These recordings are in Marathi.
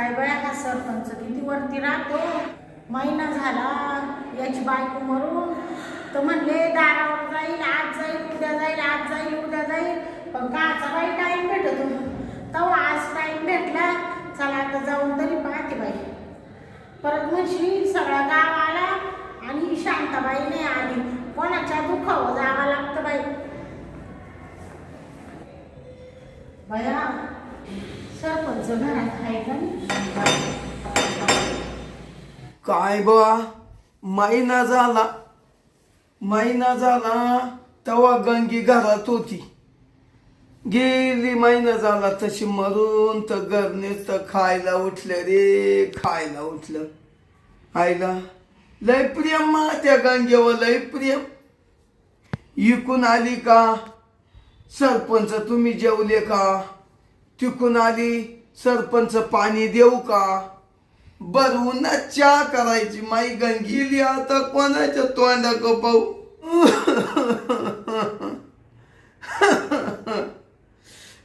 काय बया हा सरपंच? किती वरती राहतो? महिना झाला याची बायको मरून. तर म्हणले दारावर जाईल आज जाईल उद्या जाईल आज जाईल उद्या जाईल. पण काचा बाई टाईम भेटत? तेव्हा आज टाईम भेटला. चला आता जाऊन तरी पाहते बाई. परत म्हणशील सगळा गाव आला आणि शांताबाई नाही आली कोणाच्या दुखावं जावं लागतं बाई. बया सरपंच घरात आहे का काय बा? महिना झाला. महिना झाला तवा गंगी घरात होती. गेली महिना झाला तशी मरून तर गरणे तर खायला उठलं रे खायला उठलं. आईला लय प्रेम मा त्या गंगेवर लय प्रेम. इकून आली का? सरपंच तुम्ही जेवले का? तिकून आली सरपंच पाणी देऊ का? बर उन्हात चहा करायची माई गंगीली आता कोणाच्या तोंडा पाहू?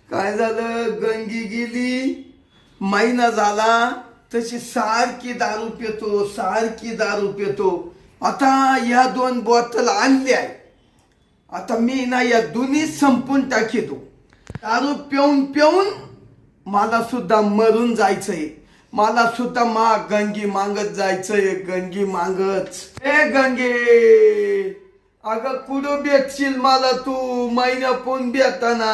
काय झालं? गंगी गेली. महिना झाला. तशी सारखी दारू पितो सारखी दारू पितो. आता या दोन बॉटल आणल्या आता मी ना या दोन्ही संपून टाकीतो. दारू पिऊन पिऊन मला सुद्धा मरून जायचंय. मला सुद्धा मा गंगी मागत जायचंय गंगी मागच ए गंगे! अगं कुठं भेटशील मला तू? महिना पण भेटताना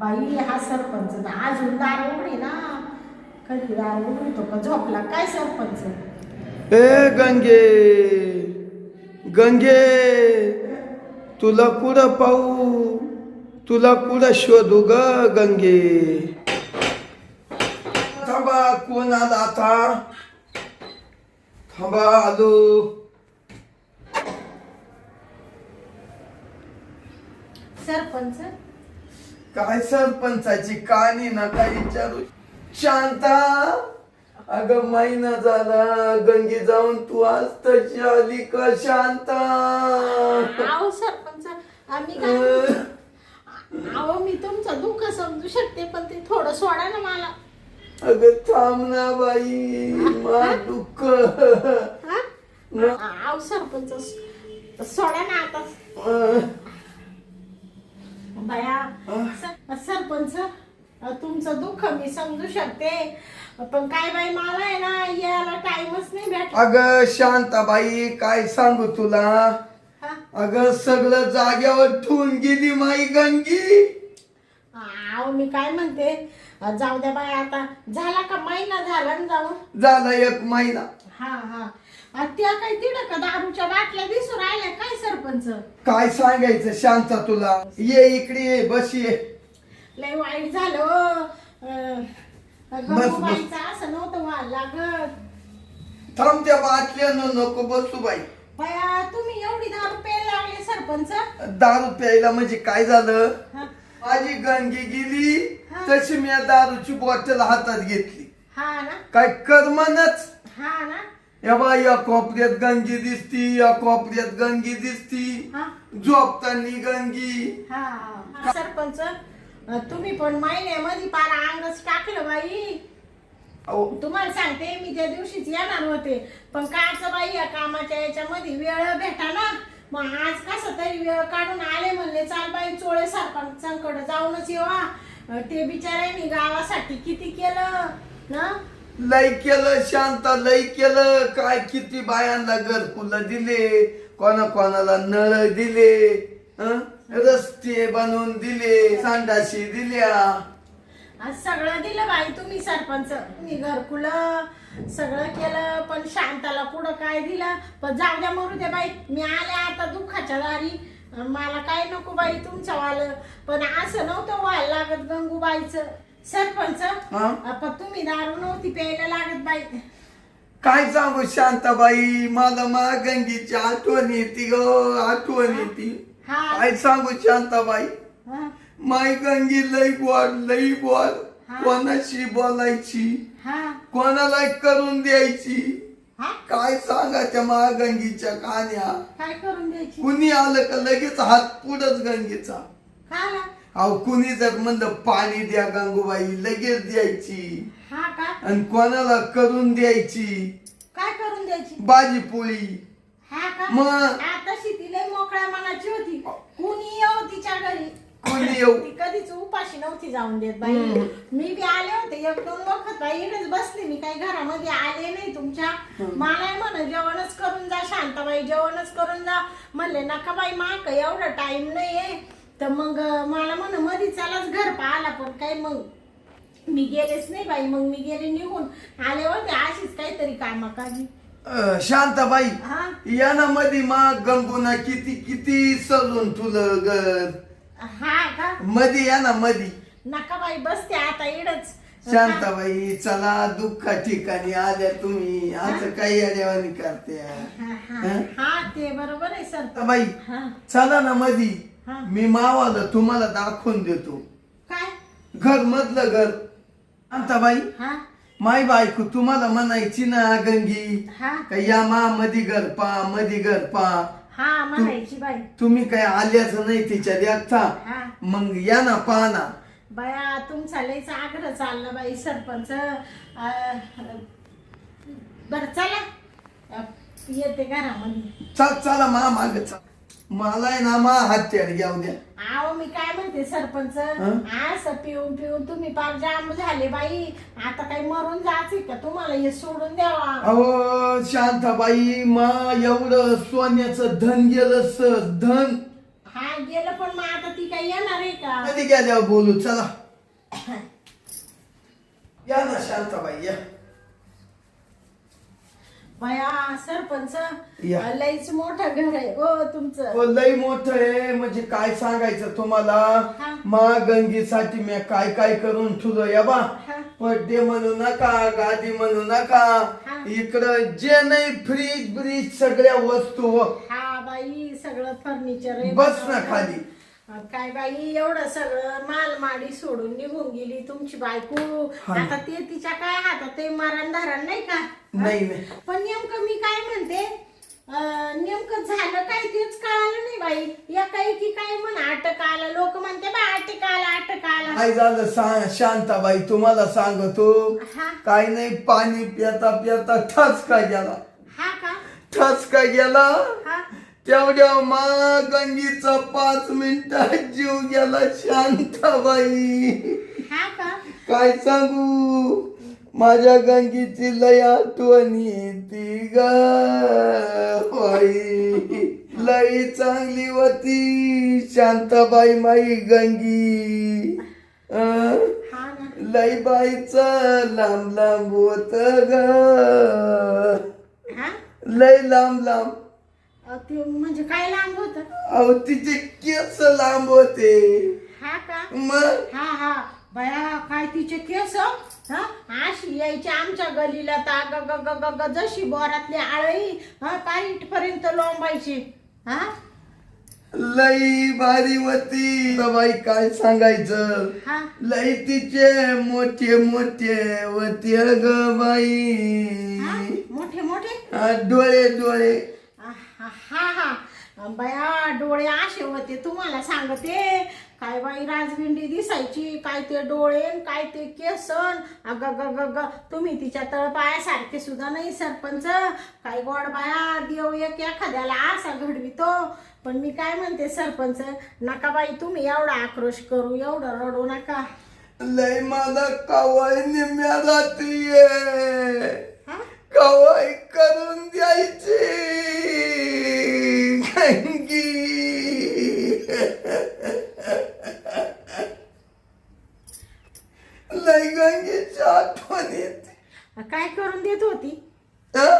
बाई हा सरपंच ना अजून दार उघडी ना. कधी दार उघडतो का झोपला? काय सरपंच? ए गंगे! गंगे! तुला कुठं पाहू? तुला कुठं शोधू ग गंगे? थांबा कोण आला आता? थांबा आलो. सरपंच? काय सरपंचाची कहाणी ना काय विचारू. शांता अगं महिना झाला गंगे जाऊन तू आज तशी आली का शांता? सरपंच आम्ही काय दुःख समजू शकते पण ते थोडं सोडा ना मला. अगं थांब ना बाई मा दुःख. हा? अहो सरपंच सोडा ना आता. अं, बया सर- सरपंच तुमचं दुःख मी समजू शकते पण काय बाई मला आहे ना यायला टाइमच नाही भेटला अगं शांताबाई काय सांगू तुला? अगं सगळं जाग्यावर ठेवून गेली माई गंगी. अहो मी काय म्हणते? जाऊ द्या बाई आता झाला का महिना झाला ना जाऊन? झाला एक महिना. हा हा. आ, त्या काय तिथं का दारूच्या बाटल्या दिसून राहिल्या? काय सरपंच? काय सांगायचं शांता तुला? ये इकडे ये बस ये. लय वाईट झालं. अं, बस. गंगूबाईचं असं नव्हतं व्हायला लागत. थांब त्या बाटल्यानं नको बसू बाई. बया तुम्ही एवढी दारू प्यायला लागले सरपंच? दारू प्यायला म्हणजे काय झालं? हा. माझी गंगी गेली हा. तशी मी दारूची बॉटल हातात घेतली. हा ना. काय करमनच. हा ना. या बा या कोपऱ्यात गंगी दिसती या कोपऱ्यात गंगी दिसती. हा. झोपतानी गंगी. हा. सरपंच अं, तुम्ही पण महिन्यामध्ये पार अंगच टाकलं बाई. अहो, तुम्हाला सांगते मी त्या दिवशीच येणार होते पण कायचं बाई या कामाच्या याच्यामध्ये वेळ भेटा ना. मग आज कसं तरी वेळ काढून आले म्हणले चाल बाई चोळे सरपंचांकडे जाऊनच येवा ते बिचाऱ्यांनी गावासाठी किती केलं ना? लय केलं शांता लय केलं. काय किती बायांना घरकुल दिले कोणा कोणाला नळ दिले हं? रस्ते बनवून दिले संडाशी दिल्या. आज सगळं दिलं बाई तुम्ही सरपंच. मी घरकुल सगळं केलं पण शांताला पुढं काय दिलं? पण जाऊ द्या मरू द्या बाई मी आले आता दुःखाच्या दारी. मला काय नको बाई तुमचं वालं. पण असं नव्हतं व्हायला लागत गंगूबाईचं. सरपंच हा? पण तुम्ही दारू नव्हती प्यायला लागत बाई. काय सांगू शांताबाई? मला मा गंगीची आठवण येते ग आठवण येते. हा? काय सांगू शांताबाई? हा, माय गंगी लई गोड लई गोड हा. कोणाशी बोलायची? हा. कोणाला करून द्यायची? हा? काय सांगायच्या मा गंगीच्या कहाण्या काय करून द्यायची? कुणी आलं का लगेच हात पुढच गंगेचा? अहो कुणी जर म्हणलं पाणी द्या गंगूबाई लगेच द्यायची. हा आणि कोणाला करून द्यायची? काय करून द्यायची? भाजी पोळी. हा मग? आता लय मोकळ्या मनाची होती. कुणी येऊ तिच्या घरी? कोणी येऊ? ती कधीच उपाशी नव्हती जाऊन देत बाई. मी बी आले होते एक दोन वखत बाई इकडेच बसले. मी काही घरामध्ये आले नाही तुमच्या. मला म्हण जेवणच करून जा शांताबाई जेवणच करून जा. म्हणले नका बाई माक एवढा टाइम नाहीये. तर मग मला म्हण मधी चलाच घर पाहाला पण काय मग? मी गेलेच नाही बाई मग मी गेले निघून. आले होते अशीच काहीतरी कामाकाजी. अं, शांताबाई हा? या ना मधी मा गंगूना किती किती सजून तुलं हा का? मधी या ना मधी. नका बाई बसते आता इडच. शांताबाई चला दुःखा ठिकाणी आल्या तुम्ही. असं काही अडेवाणी करते. हा, हा. हा? ते बरोबर आहे सर. बाई हा. चला ना मधी. हा. मी मावाला तुम्हाला दाखवून देतो. काय? घर मधलं घर. शांताबाई हा. माय बायको तुम्हाला म्हणायची ना गंगी. हा. का या मा मधी घर पा मधी घर पा. हा बाई. तुम्ही काय आल्याच नाही तिच्या देखता हा. मग या ना पहा ना. बाया तुमचा लयच आग्रह चालला बाई सरपंच. अं, बरं चला. अं, येते घरामध्ये. चल चला मा माग चल. मला आहे ना मा हत्यार घेऊ द्या. आहो मी काय म्हणते सरपंच? असं पिऊन पिऊन तुम्ही पार जाम झाले बाई. आता काही मरून जायचे का? तुम्हाला हे सोडून द्यावा. अहो शांताबाई मा एवढं सोन्याचं धन गेलं धन. हा गेलं पण मग आता ती काही येणार आहे का? कधी गेल्यावर बोलू चला. या ना शांताबाई या. बाया सरपंच या. लईच मोठं घर आहे हो तुमचं हो, लय मोठ आहे म्हणजे काय सांगायचं तुम्हाला हा. मा गंगीसाठी मी काय काय करून ठेवलं या बा हा. बर्थडे म्हणू नका गादी म्हणू नका हा. इकडं जे नाही फ्रीज ब्रीज सगळ्या वस्तू हो. हा बाई सगळं फर्निचर आहे बस ना खाली काय बाई एवढं सगळं मालमाडी सोडून निघून गेली तुमची बायको हा. आता ते तिच्या काय हातात ते मरण धरण नाही का नाही नाही. पण नेमकं मी काय म्हणते? अं, नेमकं झालं काय तेच कळालं नाही बाई. या काही की काय म्हण अटक आलं. लोक म्हणते बा अटक आला अटक आला. काय झालं सा- शांताबाई तुम्हाला सांगतो हा? काय नाही पाणी पिता पिता ठसका गेला. हा का? ठसका गेला? हा? तेवढ्या मा गंगीचा पाच मिनिटात जीव गेला शांताबाई. हा का? काय सांगू? माझ्या गंगीची लय आठवण येते ग. बाई लय चांगली होती. शांताबाई माई गंगी. लय बाईच लांब लांब होत ग. लय लांब लांब. ते म्हणजे काय लांब होत? अहो तिचे केस लांब होते. हा का? मग? हा हा. बया काय तिचे केस? हा? अशी यायची आमच्या गलीला ता ग ग ग ग ग जशी बोरातली आळी हा काय इथपर्यंत लोंबायची. हा? लई भारी होती. तर बाई काय सांगायचं? हा? लई तिचे मोठे मोठे होते ग बाई. हा? मोठे मोठे? हा, डोळे डोळे. हा हा हा. बाया डोळे असे होते तुम्हाला सांगते. काय बाई राजविंडी दिसायची काय ते डोळे काय ते केसन अग ग ग ग. तुम्ही तिच्या तळपायासारखे सुद्धा नाही सरपंच. काय गोड बाया देव एक एखाद्याला असा घडवितो. पण मी काय म्हणते सरपंच नका बाई तुम्ही एवढा आक्रोश करू एवढं रडू नका. लय मला कवाय निम्या रात्री कवाय करून द्यायची. गंगी लई गंगेची आठवण येते. काय करून देत होती? हं?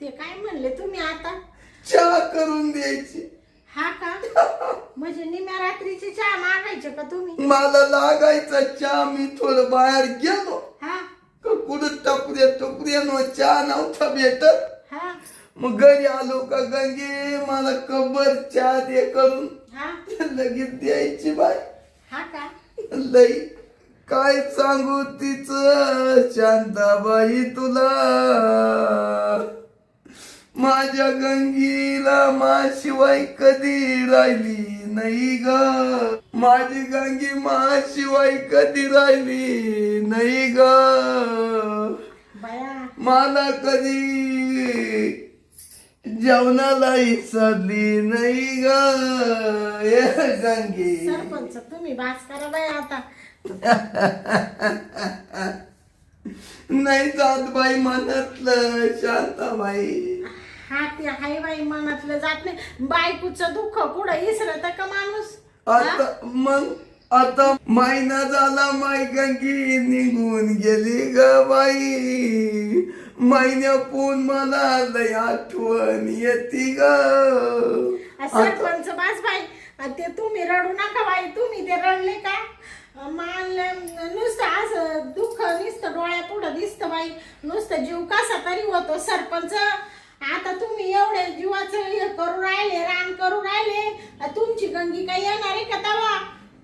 ते काय म्हणले तुम्ही आता? चहा करून द्यायची. हा का? म्हणजे निम्या रात्रीची चहा मागायचे का तुम्ही? मला लागायचा चहा मी थोडं बाहेर गेलो. कुठं टपऱ्या टपऱ्यानं चहा नव्हता भेटत. हा. मग घरी आलो का गंगे मला कबर चहा दे करून. हा. लगेच द्यायची बाय हा का? लई काय सांगू तिच शांताबाई तुला. माझ्या गंगीला माशिवाय कधी राहिली नाही ग. माझी गंगी शिवाय कधी राहिली नाही ग. मला कधी जेवणाला विसरली नाही ग. गंगी. सरपंच तुम्ही बास करा बाई आता. नाही जात बाई म्हणतलं शांताबाई. हा ते हाय बाई मनातलं जात नाही. बायकोचं दुःख कुठं इसरत का माणूस? आता मग आता महिना झाला माय गंगी निघून गेली ग बाई. महिन्यापून मला लय आठवण येते ग. सरपंच बास बाई ते तुम्ही रडू नका बाई तुम्ही ते रडले का? मान नुसतं असं दुःख नुसतं डोळ्यापुढं दिसतं बाई. नुसतं जीव कसा तरी होतो सरपंच. आता तुम्ही एवढे जीवाचं हे करू राहिले रान करू राहिले. तुमची गंगी काय येणार आहे का तवा?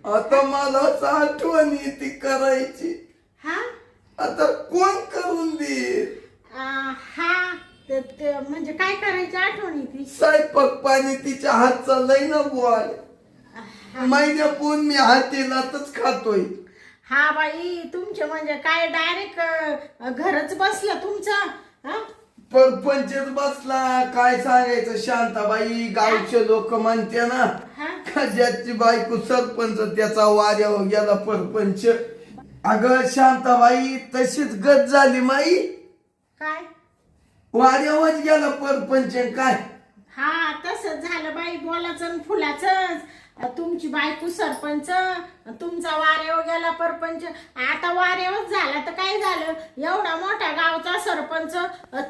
आता मला आठवण येते करायची. हा? आता कोण करून देईल? आ, हा ते ते म्हणजे काय करायची आठवण येते? स्वयंपाक पाणी तिच्या हातचा लय ना बुवाल महिन्यापून मी हातीलातच खातोय. हा बाई तुमचे म्हणजे काय डायरेक्ट घरच बसलं तुमचं हा? परपंचच बसला. काय सांगायचं? शांताबाई गावचे लोक म्हणते ना हा? का ज्याची बायको सरपंच त्याचा वाऱ्यावर गेला परपंच. अगं शांताबाई तशीच गत झाली माई. काय? वाऱ्यावर गेला परपंच काय? हा तसंच झालं बाई बोलाचं आणि फुलाचंच. तुमची बायको सरपंच तुमचा वाऱ्यावर गेला परपंच. आता वाऱ्यावर झाला तर काय झालं? एवढा मोठा गावचा सरपंच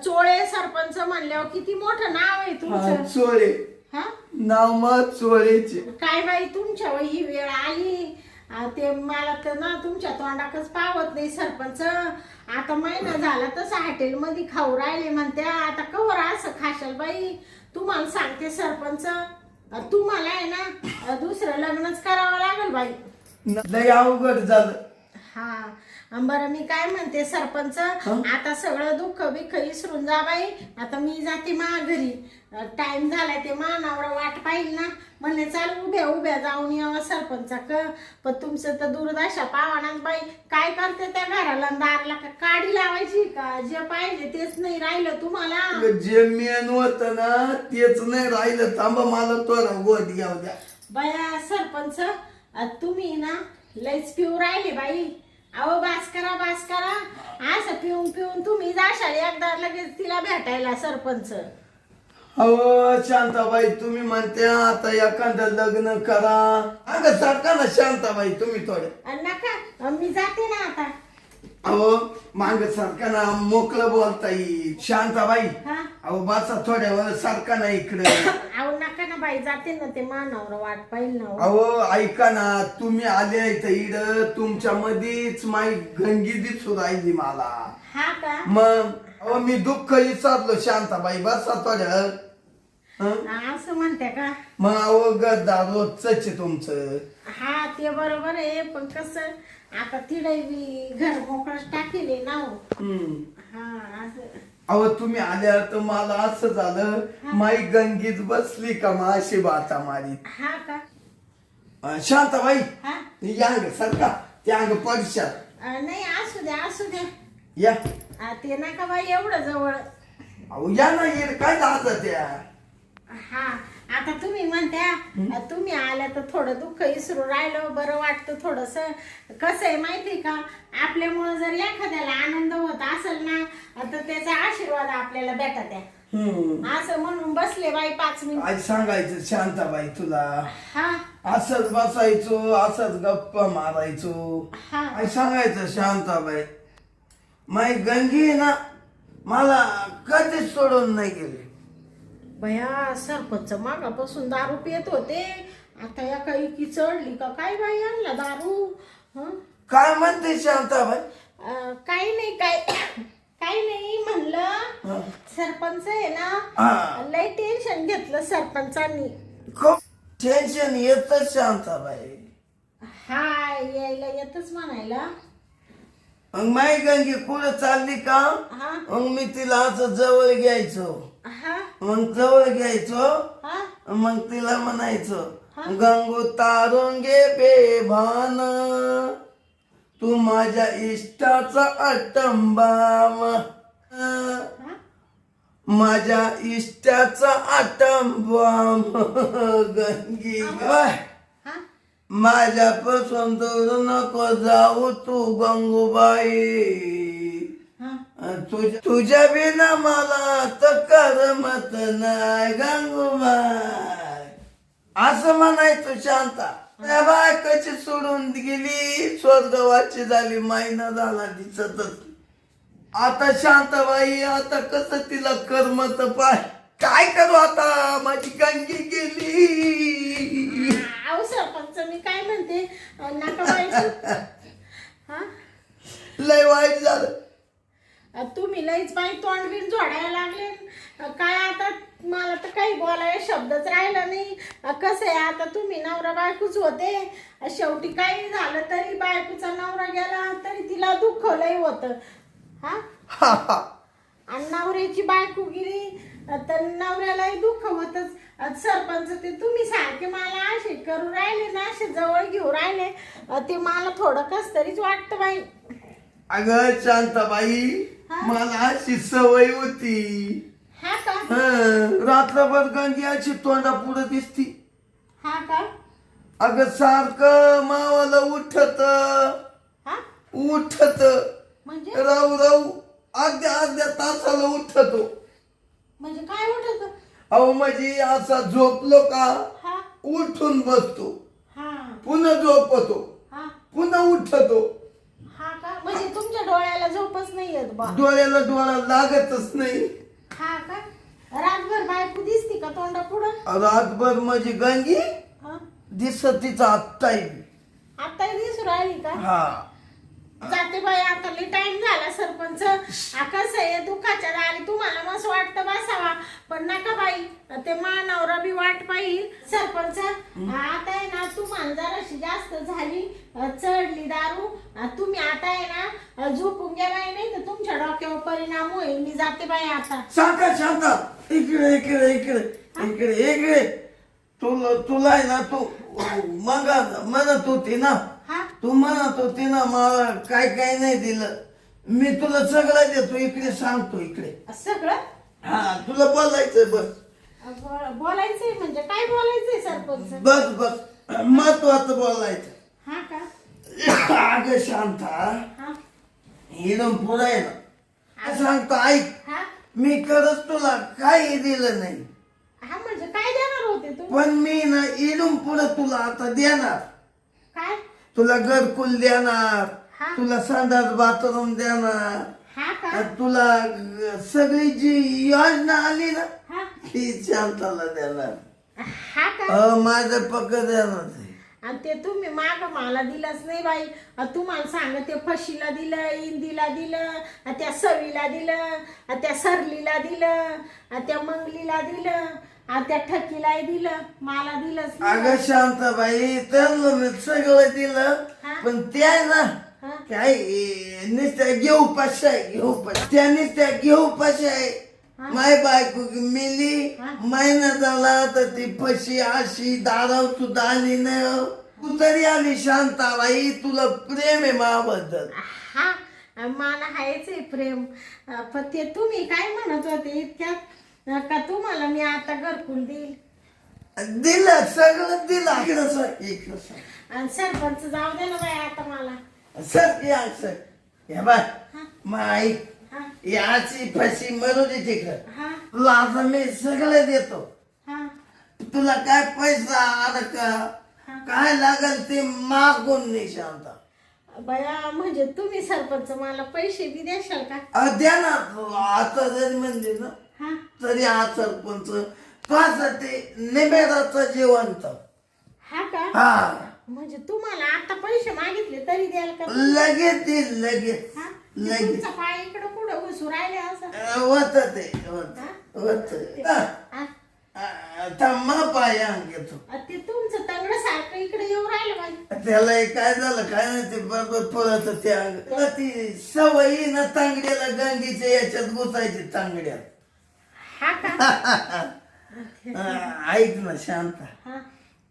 चोळे सरपंच म्हणल्यावर किती मोठं नाव आहे हा, तुमचं? चोळे. हा? नाव मग चोळेचे काय बाई तुमच्यावर ही वेळ आली. ते मला तर ना तुमच्या तोंडाकच पावत नाही सरपंच. आता महिना झाला तसं हॉटेलमध्ये खाऊ राहिले म्हणते आता कवर असं खाशाल बाई. तुम्हाला सांगते सरपंच आ, तुम्हाला आहे ना दुसरं लग्नच करावं लागेल बाई. लय अवघड झालं. हा. बरं मी काय म्हणते सरपंच आता सगळं दुःख बिख विसरून जा बाई आता मी जाते मा घरी. टाइम झालाय ते मानावर वाट पाहिल ना. म्हणले चाल उभ्या उभ्या जाऊन यावं सरपंचाक. पण तुमचं तर दुर्दशा पावानाच बाई. काय करते त्या घराला? दाराला का काडी लावायची का? जे पाहिजे तेच नाही राहिलं तुम्हाला. जे मेन होत ना तेच नाही राहिलं. थांबा मला तो गोद घ्याव द्या. बया सरपंच तुम्ही ना लयच पिऊ राहिले बाई. अहो बास करा बास करा. असं पिऊन पिऊन तुम्ही जाशाल एकदा लगेच तिला भेटायला सरपंच. अहो शांताबाई तुम्ही म्हणते आता एखादं लग्न करा. अगं सारखा ना शांताबाई तुम्ही थोडे. नका मी जाते ना आता. अहो माग सारखा ना मोकळं बोलता येईल शांताबाई हा? अहो बसा थोड्या वेळ सारखा ना इकडे अहो नका ना बाई जाते ना ते मानावर वाट पाहिल ना हो. अहो ऐका ना तुम्ही आले इथं इड तुमच्या मध्येच माई गंगी दिसू राहिली मला हा का मग अहो मी दुःख विचारलो शांताबाई बसा थोड्या वेळ. हं? असं म्हणते का मग अहो गद्दा रोजच आहे तुमचं हा ते बरोबर आहे पण कसं आता तिडे मी घर मोकळच टाकेले ना हो. हम्म. हा असं अहो तुम्ही आल्या तर मला असं झालं माई गंगीत बसली का मग अशी बाता मारी हा का? अं, शांताबाई हा? या ग सरका त्या अंग अ, नाही असू द्या असू द्या. या. आ, ते नका बाई एवढं जवळ. अहो या ना ये काय जात त्या? हा. आता तुम्ही म्हणत्या तुम्ही आल्या तर थोडं दुःख विसरू राहिलं बरं वाटतं थोडस. कसं आहे माहिती का? आपल्यामुळं जर एखाद्याला आनंद होत असेल ना तर त्याचा आशीर्वाद आपल्याला भेटत आहे. असं म्हणून बसले बाई पाच मिनिट. काय सांगायचं शांताबाई तुला. हा. असंच बसायचो असंच गप्पा मारायचो. काय सांगायचं शांताबाई माई गंगी ना मला कधीच सोडून नाही गेली. भया सरपंच मागापासून दारू पित होते. आता या काही की चढली का? काय बाई आणला दारू? हं? काय म्हणते शांताबाई? अं, काही नाही काय काही नाही म्हणलं हं. सरपंच आहे ना लय टेन्शन घेतलं सरपंचांनी. खूप टेन्शन येतच शांताबाई. हा यायला येतच म्हणायला. मग माई गंगी कुठं चालली का? हा. मग मी तिला असं जवळ घ्यायचो. हा. मग जवळ घ्यायचो हा मग तिला म्हणायचो. गंगू तारुंगे बेभान तू माझ्या इष्टाचा अटंबाम हा? माझ्या इष्टाचा अटंबाम गंगी हा? माझ्यापासून दूर नको जाऊ तू गंगूबाई? तुझ्या तुझ्या बिना मला तर करमत नाही गंगूबाई. असं म्हणायचं शांता. त्या बायकाची सोडून गेली स्वर्गवाची झाली महिना झाला दिसतच आता शांताबाई आता कसं तिला करमत पाय? काय करू आता? माझी गंगी गेली. सरपंच मी काय म्हणते? अं, नका बाई. हा? लय वाईट झालं. तुम्ही लईच बाई तोंड बिन जोडायला लागले काय आता मला तर काही बोलायला शब्दच राहिला नाही. कसं आहे आता तुम्ही नवरा बायकोच होते. शेवटी काही झालं तरी बायकोचा नवरा गेला तरी तिला दुःख लई होतं. हा? आणि नवऱ्याची बायको गेली तर नवऱ्यालाही दुःख होतच. सरपंच ते तुम्ही सारखे मला असे करू राहिले ना असे जवळ घेऊ राहिले. ते मला थोडं कस तरीच वाटतं बाई. अगं शांताबाई? मला अशी सवय होती. हा का? हं, रात्रभर गंगी अशी तोंडा पुढे दिसती. हा का? अगं सारखं मावाला उठत. हा? उठत. म्हणजे? राहू राहू अर्ध्या अर्ध्या तासाला उठतो. म्हणजे काय उठत? अहो म्हणजे असा झोपलो का? हा. उठून बसतो. हा. पुन्हा झोपतो. हा. पुन्हा उठतो. म्हणजे तुमच्या डोळ्याला झोपच नाही येत बा. डोळ्याला डोळा लागतच नाही. हा का? रातभर बायको दिसती का तोंडा पुढं? रातभर म्हणजे गंगी दिसत तिचा आत्ता आता दिसू राहिली का? हा. जाते बाई आता लई टाइम झाला सरपंच. आकाश आहे दुःखाच्या दारी तुम्हाला मस्त वाटतं बसावा. पण नका बाई ते मानवरा बी वाट पाहिल. सरपंच आता आहे ना तुम्हाला जराशी जास्त झाली चढली दारू. तुम्ही आता आहे ना झोपून गेलाय नाही तर तुमच्या डोक्यावर परिणाम होईल. मी जाते बाई आता. शांता शांता. इकडे इकडे इकडे इकडे इकडे. तुला तुला आहे ना तू मग म्हणत होती ना. तू म्हणत होती ना मला काय काय नाही दिलं. मी तुला सगळं देतो इकडे सांगतो इकडे. सगळं? हा तुला बोलायचं बस. बोलायचंय म्हणजे काय बोलायचंय सरपंच? बस बस. महत्वाचं बोलायचं. हा का? अगं शांता हा. इडून आहे ना. सांगतो ऐक. हा? मी खरंच तुला काही दिलं नाही. हा म्हणजे काय देणार होते पण मी ना इडून पुढे तुला आता देणार. काय? तुला घरकुल देणार. तुला संडास बाथरूम देणार तुला सगळी जी योजना आली ना ती शांताला देणार. हा का? अ, माझं पक्क देणार ते. आणि ते तुम्ही माग मला दिलंच नाही बाई. तुम्हाला सांग ते फशीला दिलं इंदीला दिलं त्या सवीला दिलं त्या सरलीला दिलं त्या मंगलीला दिलं. अ, त्या ठकीलाही दिलं मला दिलंच नाही अगं शांताबाई मी सगळं दिलं हा. पण त्या ना हा. काय ए, नुसत्या घेऊ पाशाय घेऊ पाश त्या नुसत्या घेऊ पाशाय माय बायको मिली हा. महिना झाला तर ती फशी अशी दाराव सुद्धा आली नाही तू तरी आली शांताबाई तुला प्रेम आहे माबद्दल. हा मला हायच आहे प्रेम. अ, पण ते तुम्ही काय म्हणत होते इतक्यात? अ, का तुम्हाला मी आता घरकुल देईल? दिलं सगळं दिलं इकडं सर इकडं सर. आणि सरपंच जाऊ दे ना बाई आता मला. सर या सर. या बाय. हा. याची फशी मरू दे तिकडं. हा. तुला आता मी सगळं देतो. हा. तुला काय पैसा आला का हा. काय लागल ते मागून नाही शांता. बया म्हणजे तुम्ही सरपंच मला पैसे बी देशाल का? अ, द्या ना तू आता जरी म्हणले ना तरी हा सरपंच तुझ्यासाठी निमेराचं जिवंत. हा का? हा. म्हणजे तुम्हाला आता पैसे मागितले तरी द्याल का? लगेच लगेच. हा? ते लगेच. तुमचा पाय इकडं कुठं घुसू राहिले असं. होत ते होत हा? होत हा. थांबा पाय घेतो ते तुमचं तंगड सारखं इकडे येऊ राहिलं त्याला हे काय झालं काय नाही ते बरोबर पळत त्या ती सवयी ना तांगड्याला गंगीच्या याच्यात घुसायची तांगड्यात. हा का? हा, ऐक ना शांता. हा.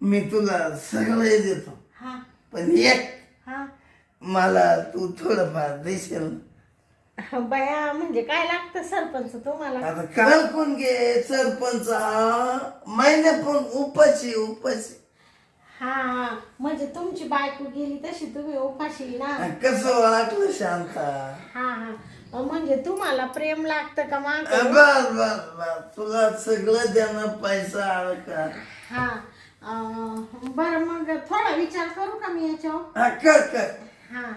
मी तुला सगळे देतो. हा. पण एक हा. मला तू थोडंफार देशील? बया म्हणजे काय लागतं सरपंच तुम्हाला? आता काल कोण घे सरपंच? महिने पण उपाशी उपाशी. हा म्हणजे तुमची बायको गेली तशी तुम्ही उपाशी ना? कसं ओळखलं शांता? हा हा. म्हणजे तुम्हाला प्रेम लागतं का माग? बर बर बर तुला सगळं देणं पैसा आलं का हा. अं, बरं मग थोडा विचार करू का मी याच्यावर? हा कर कर. हा.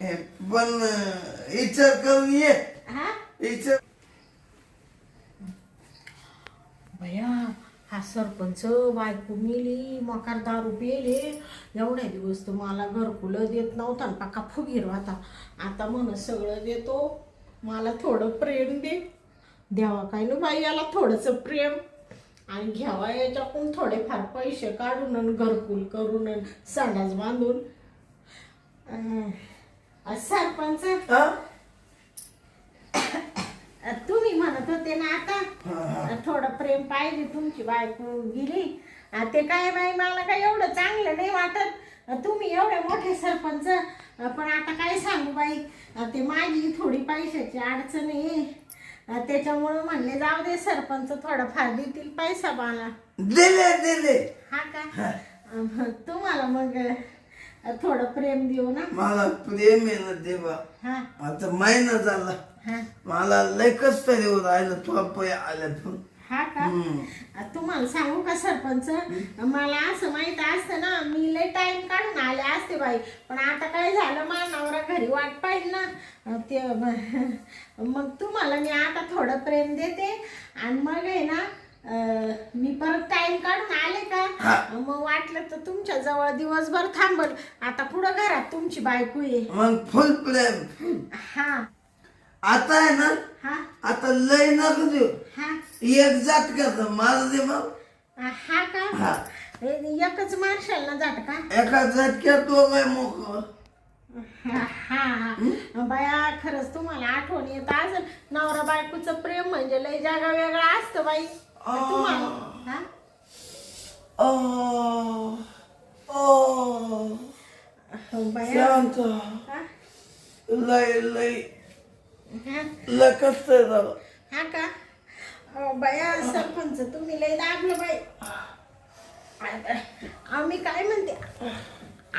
हे, पण अं, विचार करून ये. हा? विचार भया हा सरपंच बायको मिली मकार दारू पेले. एवढ्या दिवस तर मला घरकुलं देत नव्हता आणि पाका फुगीर होता. आता म्हण सगळं देतो. मला थोडं प्रेम दे. द्यावा काय ना बाई याला थोडंसं प्रेम. आणि घ्यावा याच्याकडून थोडेफार पैसे काढून आणि घरकुल करून आणि संडास बांधून. सरपंच. तुम्ही म्हणत होते ना आता. थोडं प्रेम पाहिजे तुमची बायको गेली. ते काय बाई मला काय एवढं चांगलं नाही वाटत. तुम्ही एवढे मोठे सरपंच पण आता काय सांगू बाई? ते माझी थोडी पैशाची अडचण आहे. त्याच्यामुळं म्हणले जाऊ दे सरपंच थोडंफार देतील पैसा मला. दिले दिले. हा का? तुम्हाला मग थोडं प्रेम देऊ ना. मला प्रेम आहे ना देवा. हा. आता महिना झाला. हा. मला लय कस तरी राहिलं तुला पै आले पण हा का? तुम्हाला सांगू का सरपंच? मला असं माहीत असतं ना मी लय टाइम काढून आले असते बाई. पण आता काय झालं मानावरा घरी वाट पाहिजे ना. ते मग तुम्हाला मी आता थोडं प्रेम देते. आणि मग आहे ना मी परत टाइम काढून आले. का? मग वाटलं तर तुमच्या जवळ दिवसभर थांबल. आता पुढं घरात तुमची बायको आहे. मग फुल प्रेम. हा. आता आहे ना हा. आता लय नको देऊ. हा. एक जात का माझ दे मग. हा का? हा. ए- एकच मार्शाल ना जाट का? एका झटक्यात तो काय मोकळ हा हा बाया खरंच तुम्हाला आठवण येत असेल. नवरा बायकोचं प्रेम म्हणजे लय जागा वेगळा असतं बाई. तुम्हाला? हा? ओ ओ बाया. शांत. हा? लय लय. हा? कस झालं हा का? बाया सरपंच तुम्ही लय दाबलं बाई. अहो, मी काय म्हणते?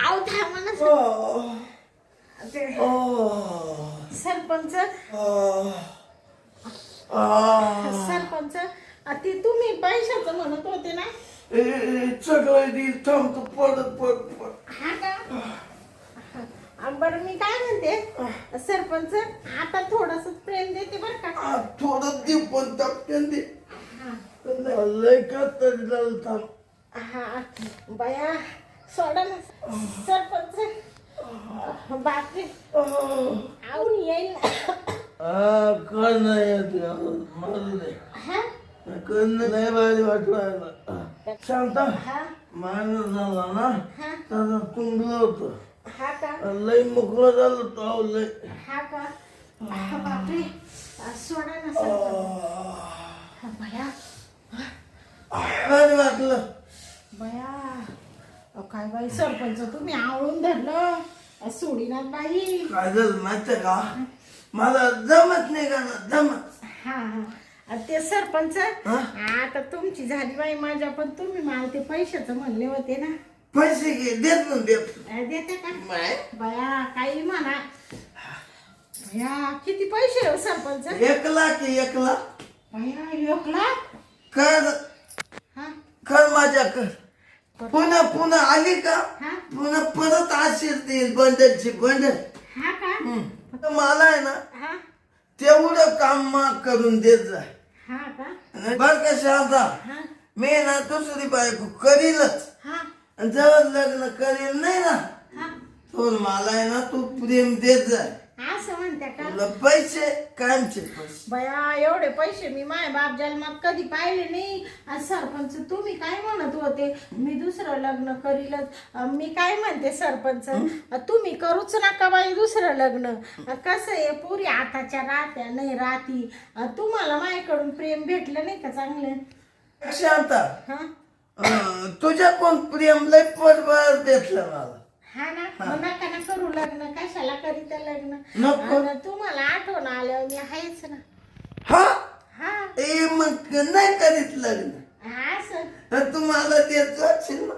आव थांबा ना सर- ते सरपंच. सरपंच अ, ते तुम्ही पैशाचं म्हणत होते ना? सगळं दिल थांबतो पडत पडत पडत हा का? बरं मी काय म्हणते? सरपंच आता थोडस प्रेम देते बर का? थोडं दे पण दे. हा. लय तरी थांब हा बया सोडा ना. सरपंच बापरे. आवून येईल येत नाही हा? नाही हा. मायनं झाला ना त्याला तुंबलं होतं. हा का लय मोकळं झालं तो लय. हा का बापरे सोडा ना सरपंच बया भारी वाटलं. बया अहो, काय बाई सरपंच तुम्ही आवळून धरलं. अ, सोडीनात बाई. काय झालं माहितीये का? मला जमत नाही का जमत. हा हा. ते सरपंच हा? आता तुमची झाली बाई माझ्या पण तुम्ही मला ते पैशाचं म्हणले होते ना. पैसे घे देत ना देत. देते का? नाही. बया काही म्हणा. बया किती पैसे हो सरपंच? एक लाख आहे, एक लाख. बया एक लाख? कर. हा? कर पुन्हा पुन्हा आली का? हा? पुन्हा परत आशीष देईल बंडलची बंडल. हा का? तर मला आहे ना हा? तेवढं काम मग करून देत जाय हा का? बरं का शारदा? हा? मी ना दुसरी बायको करीलच. हा? जेव्हा लग्न करील नाही ना तो मला आहे ना तू प्रेम देत जाय असं म्हणते का? तुला पैसे कायमचे पैसे. बया एवढे पैसे मी माय बाप जन्मात कधी पाहिले नाही. आणि सरपंच तुम्ही काय म्हणत होते? मी दुसरं लग्न करीलच. अं, मी काय म्हणते सरपंच? अं, तुम्ही करूच नका बाई दुसरं लग्न. अं, कसं आहे पुरी आताच्या राहत्या नाही राहती. अं, तुम्हाला माझ्याकडून प्रेम भेटलं नाही का चांगलं? शांता हा? तुझ्या कोण प्रेम लय पडबर भेटलं मला. हा ना? मग नका ना करू लग्न. कशाला करीत लग्न? नको. आणि तुम्हाला आठवण आल्यावर मी आहेच ना. हा? हा. ए मग नाही करीत लग्न. असं. तर तुम्हाला देत असेल ना.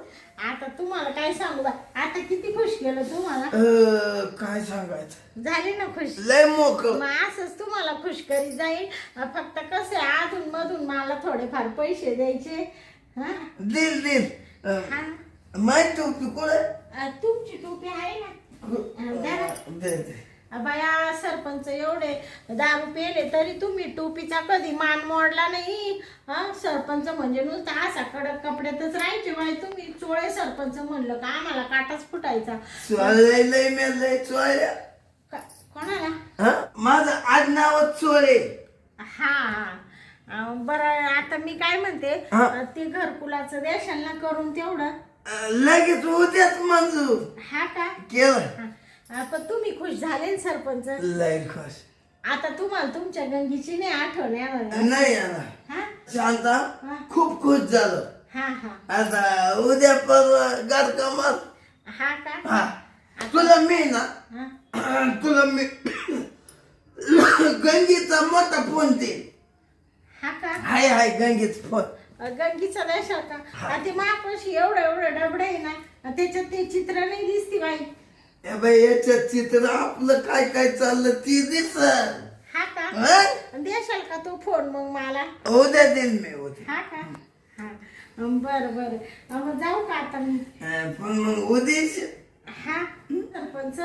आता तुम्हाला काय सांगू बा? आता किती खुश केलं तुम्हाला? अं, काय सांगायचं? झाली ना खुश? लय मोकळ. मग असंच तुम्हाला खुश करीत जाईल फक्त कसे अधून मधून मला थोडेफार पैसे द्यायचे. हा दिल दिल. हा? माहीत टोपी कुठे? अं, तुमची टोपी आहे ना. दे दे. बाया सरपंच एवढे दारू पेले तरी तुम्ही टोपीचा कधी मान मोडला नाही? हा सरपंच म्हणजे नुसतं असा कडक कपड्यातच राहायचे बाई तुम्ही. चोळे सरपंच म्हणलं का आम्हाला काटाच फुटायचा? चोळलंय लय मी लय चोळ्या का- कोणाला? हा? माझं आडनावच चोळे. हा हा. बरं आता मी काय म्हणते हा. ते घरकुलाचं देशाल ना करून तेवढं. लगेच उद्याच मंजूर. हा का? केलं हा. पण तुम्ही खुश झाले ना सरपंच? लय खुश. आता तुम्हाला तुमच्या गंगीची नाही आठवण येणार ना? नाही हा? शांता. खूप खुश झालो. हा हा. आता उद्या परवा कमाल हा का? हा. तुला मी ना हा. तुला मी गंगीचा मोठा फोन दे का हाय हाय गंगीचा फोन. गंगीचा देशाल का अं, ते मापाशी एवढं एवढं डबडं आहे ना त्याच्यात ते चित्र नाही दिसती बाई. ए बाई याच्यात चित्र आपलं काय काय चाललं ती दिसल. हा का? हा? देशाल का तो फोन मग मला? उद्या देईन मी उद्या. हा का? हा. बरं बरं. मग जाऊ का आता मी? अं, पण मग हा. सरपंच.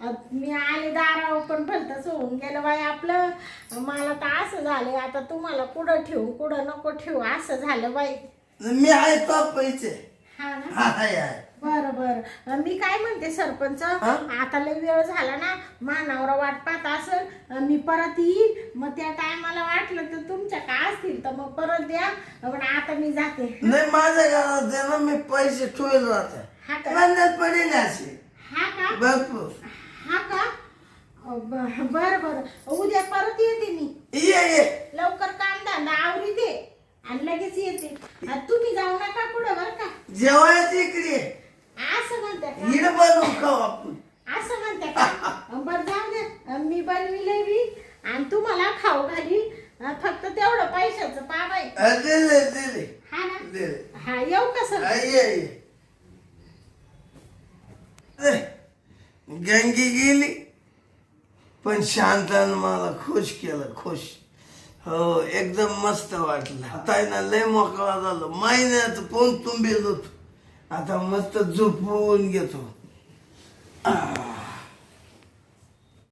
मी आले दारावर पण भलतच होऊन गेलं बाई आपलं. मला तर असं झालं आता तुम्हाला कुठं ठेवू कुठं नको ठेवू असं झालं बाई. मी आहे तो पैसे. हा ना? हा बरं बरं. मी काय म्हणते सरपंच आता लय वेळ झाला ना मानावरा वाट पाहत असं अं, मी परत येईल मग त्या टायमाला वाटलं तर तुमच्या काय असतील तर मग परत द्या. पण आता मी जाते. नाही माझ्या घरात आहे ना मी पैसे ठेवले राहते हा का? पडेल असे हा का? भरपूर. हा का? बरं बरं. उद्या परत येते मी. ये ये. लवकर काम धंदा आवरी दे आणि लगेच येते. तुम्ही जाऊ नका पुढं बरं का? जेवायची इकडे. असं म्हणते का? इकडे बनवून खाऊ आपण? असं म्हणते का? बरं जाऊ दे. मी बनविले बी. आणि तुम्हाला खाऊ घाली. अं, फक्त तेवढं पैशाचं पाबाई अं, दिले दिले हा ना? दिले हा येऊ का सर? ये गंगी गेली. पण शांतानं मला खुश केलं खुश. हो एकदम मस्त वाटलं. आता ना लय मोकळा झालो. महिन्यात कोण तुंबेल होतो? आता मस्त झोपवून घेतो.